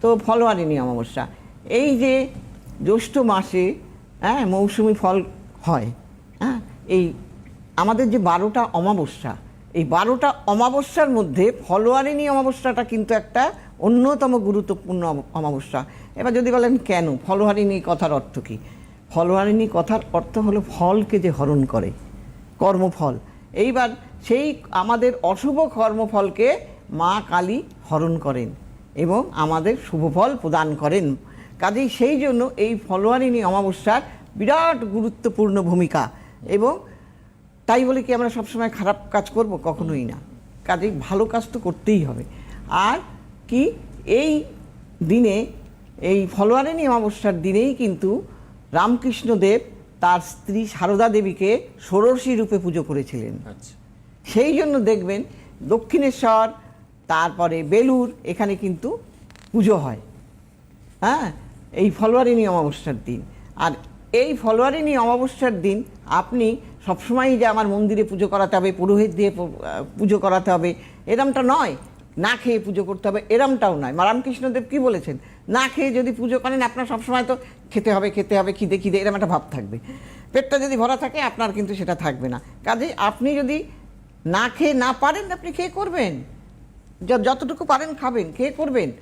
তো ফলোয়ারিনী অমাবস্যা এই যে জ্যৈষ্ঠ মাসে হ্যাঁ মৌসুমি ফল হয় হ্যাঁ এই আমাদের যে বারোটা অমাবস্যা, এই বারোটা অমাবস্যার মধ্যে ফলোয়ারিনী অমাবস্যাটা কিন্তু একটা অন্যতম গুরুত্বপূর্ণ অমাবস্যা। এবার যদি বলেন কেন? ফলোহারিণী কথার অর্থ কী? ফলোহারিণী কথার অর্থ হলো ফলকে যে হরণ করে, কর্মফল। এইবার সেই আমাদের অশুভ কর্মফলকে মা কালী হরণ করেন। এবং আমাদের শুভফল প্রদান করেন। কাজেই সেই জন্য এই ফলোয়ারিণী অমাবস্যার বিরাট গুরুত্বপূর্ণ ভূমিকা এবং তাই বলে কি আমরা সবসময় খারাপ কাজ করব? কখনোই না। কাজেই ভালো কাজ তো করতেই হবে। আর কি এই দিনে এই ফলোয়ারিণী অমাবস্যার দিনেই কিন্তু রামকৃষ্ণদেব তার স্ত্রী সারদা দেবীকে ষোড়শী রূপে পুজো করেছিলেন। আচ্ছা। সেই জন্য দেখবেন দক্ষিণেশ্বর তারপরে বেলুর এখানে কিন্তু পুজো হয়। হ্যাঁ? এই ফলোয়ারিনী অমাবস্যার দিন। আর এই ফলোয়ারিনী অমাবস্যার দিন আপনি সবসময়ই যে আমার মন্দিরে পুজো করাতে হবে, পুরোহিত দিয়ে পুজো করাতে হবে, এরমটা নয়। না খেয়ে পুজো করতে হবে, এরমটাও নয়। রামকৃষ্ণদেব কি বলেছেন? না খেয়ে যদি পুজো করেন, আপনার সবসময় তো খেতে হবে খেতে হবে, খিদে খিদে, এরম একটা ভাব থাকবে। পেটটা যদি ভরা থাকে, আপনার কিন্তু সেটা থাকবে না। কাজে আপনি যদি না খেয়ে না পারেন, আপনি খেয়ে করবেন। যতটুকু পারেন খাবেন, খেয়ে করবেন।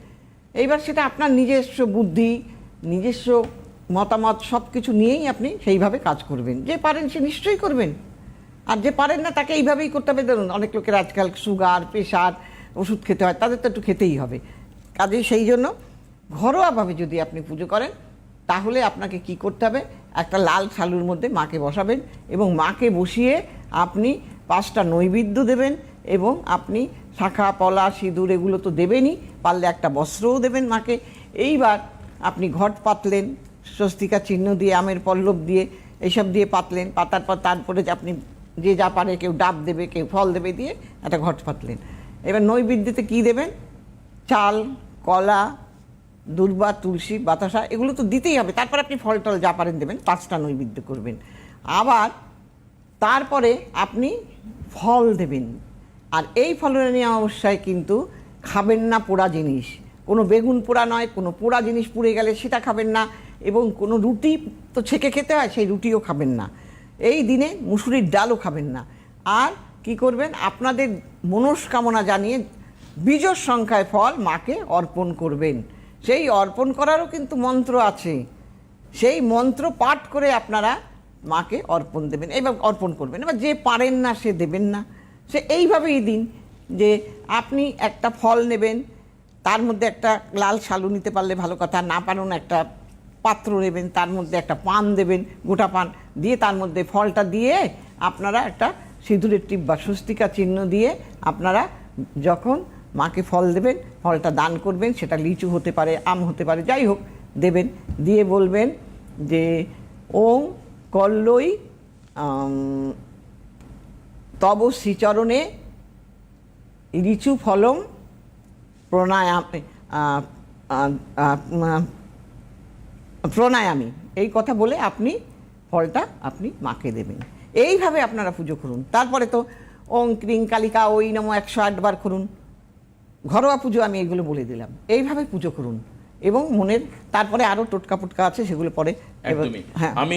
এইবার সেটা আপনার নিজস্ব বুদ্ধি, নিজস্ব মতামত সব কিছু নিয়েই আপনি সেইভাবে কাজ করবেন। যে পারেন সে নিশ্চয়ই করবেন। আর যে পারেন না তাকে এইভাবেই করতে হবে। ধরুন, অনেক লোকের আজকাল সুগার, প্রেশার, ওষুধ খেতে হয়, তাদের তো একটু খেতেই হবে। কাজেই সেই জন্য ঘরোয়াভাবে যদি আপনি পুজো করেন, তাহলে আপনাকে কি করতে হবে? একটা লাল শালুর মধ্যে মাকে বসাবেন এবং মাকে বসিয়ে আপনি পাঁচটা নৈবেদ্য দেবেন এবং আপনি শাখা, পলা, সিঁদুর এগুলো তো দেবেনই, পারলে একটা বস্ত্রও দেবেন মাকে। এইবার আপনি ঘট পাতলেন, স্বস্তিকা চিহ্ন দিয়ে, আমের পল্লব দিয়ে এইসব দিয়ে পাতলেন, পাতার পর তারপরে যে আপনি যে যা পারে কেউ ডাব দেবে, কেউ ফল দেবে দিয়ে একটা ঘট পাতলেন। এবার নৈবেদ্যতে কী দেবেন? চাল, কলা, দুর্বা, তুলসী, বাতাসা, এগুলো তো দিতেই হবে। তারপর আপনি ফল টল যা পারেন দেবেন, পাঁচটা নৈবেদ্য করবেন। আবার তারপরে আপনি ফল দেবেন। আর এই ফলনী অবস্যায় কিন্তু খাবেন না পোড়া জিনিস। কোনো বেগুন পোড়া নয়, কোনো পোড়া জিনিস পুড়ে গেলে সেটা খাবেন না এবং কোনো রুটি তো ছেঁকে খেতে হয়, সেই রুটিও খাবেন না। এই দিনে মুসুরির ডালও খাবেন না। আর কি করবেন? আপনাদের মনস্কামনা জানিয়ে বীজর সংখ্যায় ফল মাকে অর্পণ করবেন। সেই অর্পণ করারও কিন্তু মন্ত্র আছে। সেই মন্ত্র পাঠ করে আপনারা মাকে অর্পণ দেবেন, এবার অর্পণ করবেন। এবার যে পারেন না সে দেবেন না। সে এইভাবেই দিন যে আপনি একটা ফল নেবেন, তার মধ্যে একটা লাল শালু নিতে পারলে ভালো কথা, না পারুন একটা পাত্র নেবেন, তার মধ্যে একটা পান দেবেন, গোটা পান দিয়ে তার মধ্যে ফলটা দিয়ে আপনারা একটা সিঁদুরের টিপ বা স্বস্তিকা চিহ্ন দিয়ে আপনারা যখন মাকে ফল দেবেন, ফলটা দান করবেন, সেটা লিচু হতে পারে, আম হতে পারে, যাই হোক দেবেন। দিয়ে বলবেন যে, ওং কল্লই তব শ্রীচরণে রিচু ফলম প্রণায়াম প্রণায়ামী। এই কথা বলে আপনি ফলটা আপনি মাকে দেবেন। এইভাবে আপনারা পুজো করুন। তারপরে তো ওং ক্রিং কালিকা ওই নম একশো আটবার করুন। ঘরোয়া পুজো আমি এগুলো বলে দিলাম। এইভাবে পুজো করুন। এবং মনের তারপরে আরও টোটকা পুটকা আছে সেগুলো পরে হ্যাঁ। আমি